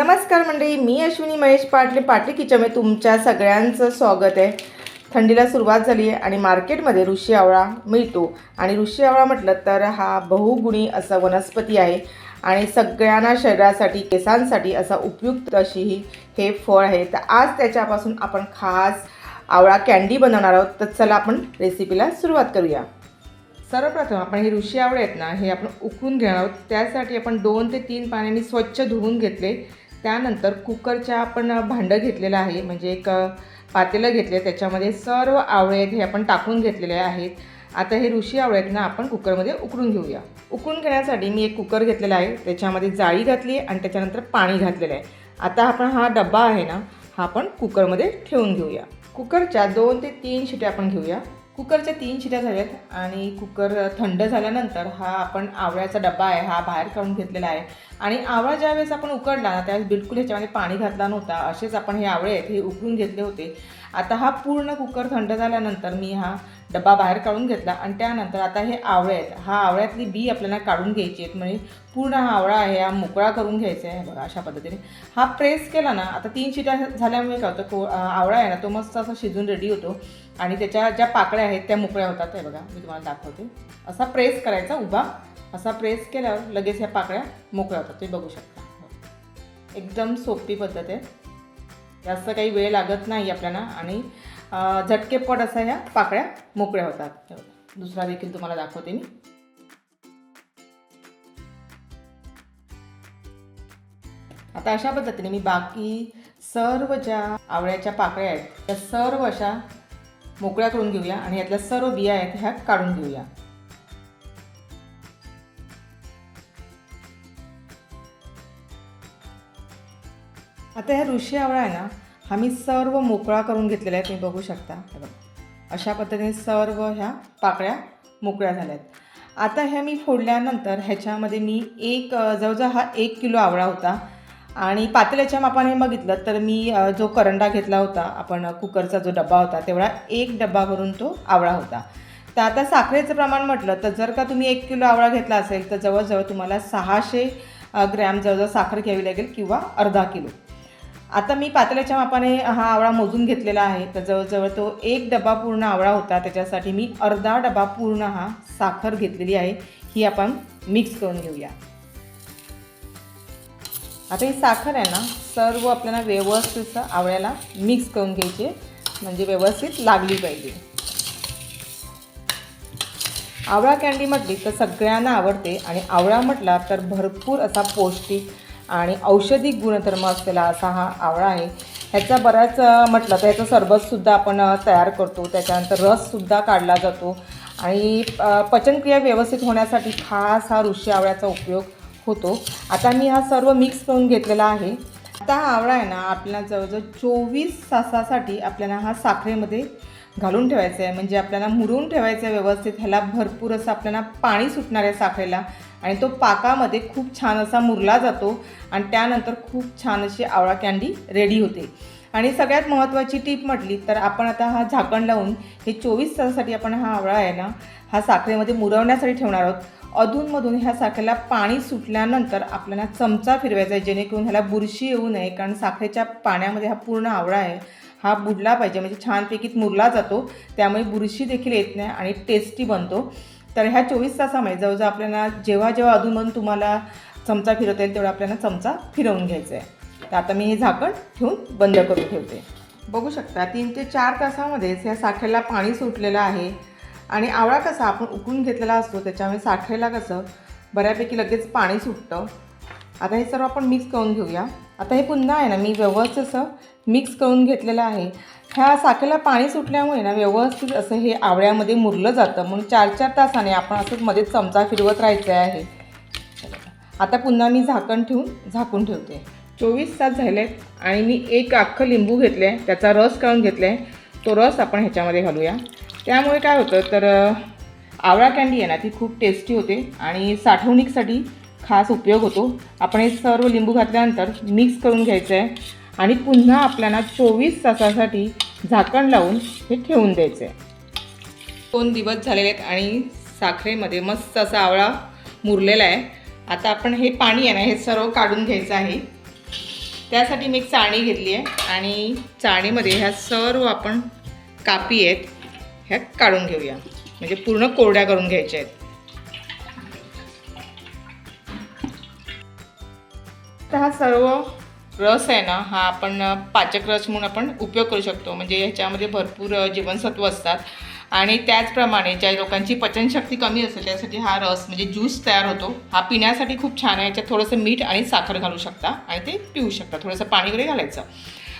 नमस्कार मंडळी मी अश्विनी महेश पाटले पाटली किचनमध्ये तुमच्या सगळ्यांचं स्वागत आहे. थंडीला सुरुवात झाली आहे आणि मार्केटमध्ये ऋषी आवळा मिळतो. आणि ऋषी आवळा म्हटलं तर हा बहुगुणी असा वनस्पती आहे. आणि सगळ्यांना शरीरासाठी केसांसाठी असा उपयुक्त अशी ही हे फळ आहे. तर आज त्याच्यापासून आपण खास आवळा कॅन्डी बनवणार आहोत. तर चला आपण रेसिपीला सुरुवात करूया. सर्वप्रथम आपण हे ऋषी आवळे आहेत ना हे आपण उकळून घेणार आहोत. त्यासाठी आपण दोन ते तीन पाण्याने स्वच्छ धुवून घेतले. त्यानंतर कुकरच्या आपण भांडं घेतलेलं आहे म्हणजे एक पातेलं घेतले त्याच्यामध्ये सर्व आवळे आहेत हे आपण टाकून घेतलेले आहेत. आता हे ऋषी आवळे ना आपण कुकरमध्ये उकळून घेऊया. उकळून घेण्यासाठी मी एक कुकर घेतलेला आहे त्याच्यामध्ये जाळी घातली आहे आणि त्याच्यानंतर पाणी घातलेलं आहे. आता आपण हा डब्बा आहे ना हा आपण कुकरमध्ये ठेवून घेऊया. कुकरच्या दोन ते तीन शिट्या आपण घेऊया. कुकरच्या तीन शिट्या झाल्यात आणि कुकर थंड झाल्यानंतर हा आपण आवळ्याचा डबा आहे हा बाहेर काढून घेतलेला आहे. आणि आवळा ज्यावेळेस आपण उकडला ना त्यावेळेस बिलकुल ह्याच्यामध्ये पाणी घातला नव्हता. असेच आपण हे आवळे आहेत हे उकळून घेतले होते. आता हा पूर्ण कुकर थंड झाल्यानंतर मी हा डबा बाहेर काढून घेतला आणि त्यानंतर आता हे आवळे आहेत. हा आवळ्यातली बी आपल्याला काढून घ्यायची आहेत. म्हणजे पूर्ण हा आवळा आहे हा मोकळा करून घ्यायचा आहे. बघा अशा पद्धतीने. हा प्रेस केला ना आता तीन शिट्या झाल्यामुळे काय होतं को आवळा आहे ना तो मस्त असा शिजून रेडी होतो. आणि त्याच्या ज्या पाकळ्या आहेत त्या मोकळ्या होतात. हे बघा मी तुम्हाला दाखवते. असा प्रेस करायचा उभा. असा प्रेस केल्यावर लगेच ह्या पाकळ्या मोकळ्या होतात तुम्ही बघू शकता. एकदम सोपी पद्धत आहे. जास्त काही वेळ लागत नाही आपल्याला आणि झटकेपट असा ह्या पाकळ्या मोकळ्या होतात. दुसरा देखील तुम्हाला दाखवते मी. आता अशा पद्धतीने मी बाकी सर्व ज्या आवळ्याच्या पाकळ्या आहेत त्या सर्व अशा मोकळ्या करून घेऊया आणि यातल्या सर्व बिया आहेत ह्या काढून घेऊया. आता ह्या ऋषी आवळा आहे ना हा मी सर्व मोकळा करून घेतलेला आहे तुम्ही बघू शकता. हे बघा. अशा पद्धतीने सर्व ह्या पाकळ्या मोकळ्या झाल्या आहेत. आता ह्या मी फोडल्यानंतर ह्याच्यामध्ये मी एक जवळजवळ हा एक किलो आवळा होता. आणि पातेल्याच्या मापाने बघितलं तर मी जो करंडा घेतला होता आपण कुकरचा जो डब्बा होता तेवढा एक डब्बा भरून तो आवळा होता. तर आता साखरेचं प्रमाण म्हटलं तर जर का तुम्ही एक किलो आवळा घेतला असेल तर जवळजवळ तुम्हाला सहाशे ग्रॅम जवळजवळ साखर घ्यावी लागेल किंवा अर्धा किलो. आता मी पातेल्याच्या मापाने हा आवळा मोजून घेतलेला आहे. तर जवळजवळ तो एक डबा पूर्ण आवळा होता. त्याच्यासाठी मी अर्धा डबा पूर्ण हा साखर घेतलेली आहे. ही आपण मिक्स करून घेऊया. आता ही साखर आहे ना सर्व आपल्याला व्यवस्थित आवळ्याला मिक्स करून घ्यायची. म्हणजे व्यवस्थित लागली पाहिजे. आवळा कॅन्डी म्हटली तर सगळ्यांना आवडते आणि आवळा म्हटला तर भरपूर असा पौष्टिक आणि औषधी गुणधर्म असलेला असा हा आवळा आहे. ह्याचा बऱ्याच म्हटलं तर ह्याचं सरबतसुद्धा आपण तयार करतो. त्याच्यानंतर रससुद्धा काढला जातो. आणि पचनक्रिया व्यवस्थित होण्यासाठी खास हा ऋषी आवळ्याचा उपयोग होतो. आता मी हा सर्व मिक्स करून घेतलेला आहे. आता हा आवळा आहे ना आपल्याला जवळजवळ चोवीस तासासाठी आपल्याला हा साखरेमध्ये घालून ठेवायचं आहे म्हणजे आपल्याला मुरून ठेवायचं आहे व्यवस्थित ह्याला भरपूर असं आपल्याला पाणी सुटणार आहे साखरेला. आणि तो पाकामध्ये खूप छान असा मुरला जातो आणि त्यानंतर खूप छान अशी आवळा कँडी रेडी होते. आणि सगळ्यात महत्त्वाची टीप म्हटली तर आपण आता हा झाकण लावून हे चोवीस तासासाठी आपण हा आवळा आहे ना हा साखरेमध्ये मुरवण्यासाठी ठेवणार आहोत. अधूनमधून ह्या साखरेला पाणी सुटल्यानंतर आपल्याला चमचा फिरवायचा आहे जेणेकरून ह्याला बुरशी येऊ नये कारण साखरेच्या पाण्यामध्ये हा पूर्ण आवळा आहे. हा बुडला पाहिजे म्हणजे छानपैकी मुरला जातो त्यामुळे बुरशी देखील येत नाही आणि टेस्टी बनतो. तर ह्या चोवीस तासामध्ये जवळजवळ आपल्याला जेव्हा जेव्हा अधूनमधून तुम्हाला चमचा फिरवता येईल तेवढा आपल्याला चमचा फिरवून घ्यायचा आहे. तर आता मी हे झाकण ठेवून बंद करून ठेवते. बघू शकता तीन ते चार तासामध्येच ह्या साखरेला पाणी सुटलेलं आहे आणि आवळा कसा आपण उकळून घेतलेला असतो त्याच्यामुळे साखरेला कसं बऱ्यापैकी लगेच पाणी सुटतं. आता हे सर्व आपण मिक्स करून घेऊया. आता हे पुन्हा आहे ना मी व्यवस्थित असं मिक्स करून घेतलेलं आहे. ह्या साखरेला पाणी सुटल्यामुळे ना व्यवस्थित असं हे आवळ्यामध्ये मुरलं जातं. म्हणून चार चार तासाने आपण असंच मध्ये चमचा फिरवत राहायचं आहे. आता पुन्हा मी झाकण ठेवून झाकून ठेवते. चोवीस तास झालेत आणि मी एक अख्खं लिंबू घेतलं आहे. त्याचा रस काढून घेतला आहे. तो रस आपण ह्याच्यामध्ये घालूया. त्यामुळे काय होतं तर आवळा कँडी आहे ना ती खूप टेस्टी होते. आणि साठवणीसाठी खास उपयोग होतो. आपण हे सर्व लिंबू घातल्यानंतर मिक्स करून घ्यायचं आहे आणि पुन्हा आपल्याला चोवीस तासासाठी झाकण लावून हे ठेवून द्यायचं आहे दोन दिवस झालेले आहेत आणि साखरेमध्ये मस्त असा आवळा मुरलेला आहे. आता आपण हे पाणी आहे ना हे सर्व काढून घ्यायचं आहे. त्यासाठी मी एक चाळणी घेतली आहे आणि चाळणीमध्ये ह्या सर्व आपण कापी आहेत ह्या काढून घेऊया. म्हणजे पूर्ण कोरड्या करून घ्यायच्या आहेत. तर हा सर्व रस आहे ना हा आपण पाचक रस म्हणून आपण उपयोग करू शकतो. म्हणजे ह्याच्यामध्ये भरपूर जीवनसत्व असतात. आणि त्याचप्रमाणे ज्या लोकांची पचनशक्ती कमी असेल त्यासाठी हा रस म्हणजे ज्यूस तयार होतो. हा पिण्यासाठी खूप छान आहे. याच्यात थोडंसं मीठ आणि साखर घालू शकता आणि ते पिऊ शकता. थोडंसं पाणी वगैरे घालायचं.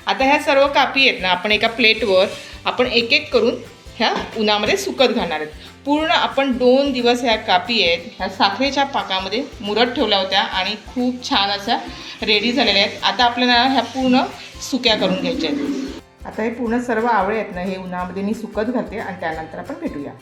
आता ह्या सर्व कापी आहेत ना आपण एका प्लेटवर आपण एक एक करून ह्या उन्हामध्ये सुकत घालणार आहेत. पूर्ण आपण दोन दिवस ह्या कापी आहेत ह्या साखरेच्या पाकामध्ये मुरत ठेवल्या होत्या आणि खूप छान अशा रेडी झालेल्या आहेत. आता आपल्याला ह्या पूर्ण सुक्या करून घ्यायच्या आहेत. आता हे पूर्ण सर्व आवळे आहेत ना हे उन्हामध्ये मी सुकत घालते आणि त्यानंतर आपण भेटूया.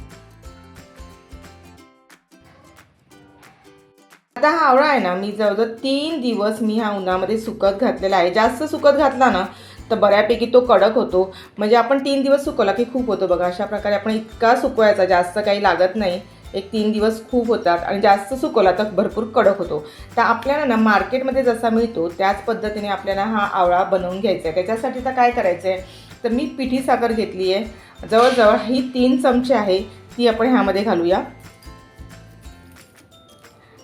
आता हा आवळा आहे ना मी जवळजवळ तीन दिवस मी हा उन्हामध्ये सुकत घातलेला आहे. जास्त सुकत घातला ना तर बऱ्यापैकी तो कडक होतो. म्हणजे आपण तीन दिवस सुकवला की खूप होतो बघा. अशा प्रकारे आपण इतका सुकवायचा जास्त काही लागत नाही. एक तीन दिवस खूप होतात आणि जास्त सुकवला तर भरपूर कडक होतो. तर आपल्याला ना मार्केटमध्ये जसा मिळतो त्याच पद्धतीने आपल्याला हा आवळा बनवून घ्यायचा आहे. त्याच्यासाठी तर काय करायचं आहे तर मी पिठी साखर घेतली आहे जवळजवळ ही तीन चमचे आहे. ती आपण ह्यामध्ये घालूया.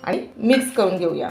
आणि मिक्स करून घेऊया.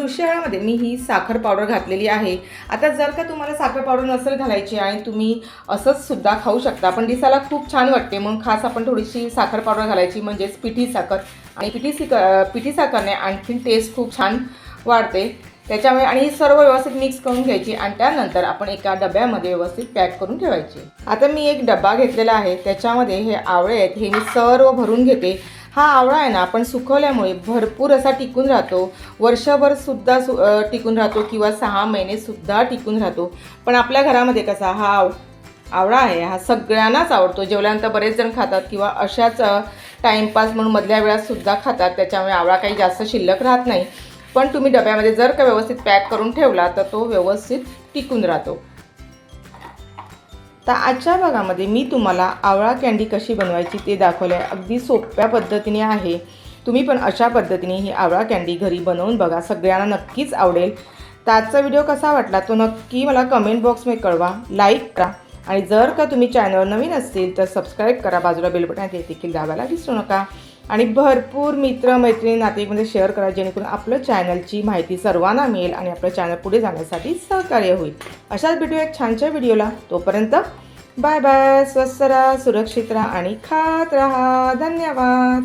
उशियाळामध्ये मी ही साखर पावडर घातलेली आहे. आता जर का तुम्हाला साखर पावडर नसेल घालायची आणि तुम्ही असंच सुद्धा खाऊ शकता पण दिसायला खूप छान वाटते. म्हणून खास आपण थोडीशी साखर पावडर घालायची म्हणजेच पिठी साखर. आणि पिठी सिक पिठी साखरने आणखीन टेस्ट खूप छान वाढते. त्याच्यामुळे आणि ही सर्व व्यवस्थित मिक्स करून घ्यायची आणि त्यानंतर आपण एका डब्यामध्ये व्यवस्थित पॅक करून ठेवायची. आता मी एक डबा घेतलेला आहे. त्याच्यामध्ये हे आवळे आहेत हे मी सर्व भरून घेते. हा आवळा आहे ना आपण सुकवल्यामुळे भरपूर असा टिकून राहतो. वर्षभर सुद्धा सु टिकून राहतो किंवा सहा महिने सुद्धा टिकून राहतो. पण आपल्या घरामध्ये कसा हा आव आवळा आहे हा सगळ्यांनाच आवडतो. जेवल्यानंतर बरेच जण खातात किंवा अशाच टाइमपास टाईमपास म्हणून मधल्या वेळात सुद्धा खातात. त्याच्यामुळे आवळा काही जास्त शिल्लक राहत नाही. पण तुम्ही डब्यामध्ये जर का व्यवस्थित पॅक करून ठेवला तर तो व्यवस्थित टिकून राहतो. तर आजच्या भागामध्ये मी तुम्हाला आवळा कँडी कशी बनवायची ते दाखवलं आहे अगदी सोप्या पद्धतीने आहे. तुम्ही पण अशा पद्धतीने ही आवळा कँडी घरी बनवून बघा. सगळ्यांना नक्कीच आवडेल. तर आजचा व्हिडिओ कसा वाटला तो नक्की मला कमेंट बॉक्समध्ये कळवा. लाईक करा. आणि जर का तुम्ही चॅनल नवीन असतील तर सबस्क्राईब करा. बाजूला बेल बटन ते देखील दाबायला विसरू नका. आणि भरपूर मित्र मैत्रिणी नातेमध्ये शेअर करा जेणेकरून आपलं चॅनलची माहिती सर्वांना मिळेल आणि आपलं चॅनल पुढे जाण्यासाठी सहकार्य होईल. अशाच भेटूया एक छानच्या व्हिडिओला तोपर्यंत बाय बाय स्वस्त राहा सुरक्षित राहा आणि खात राहा. धन्यवाद.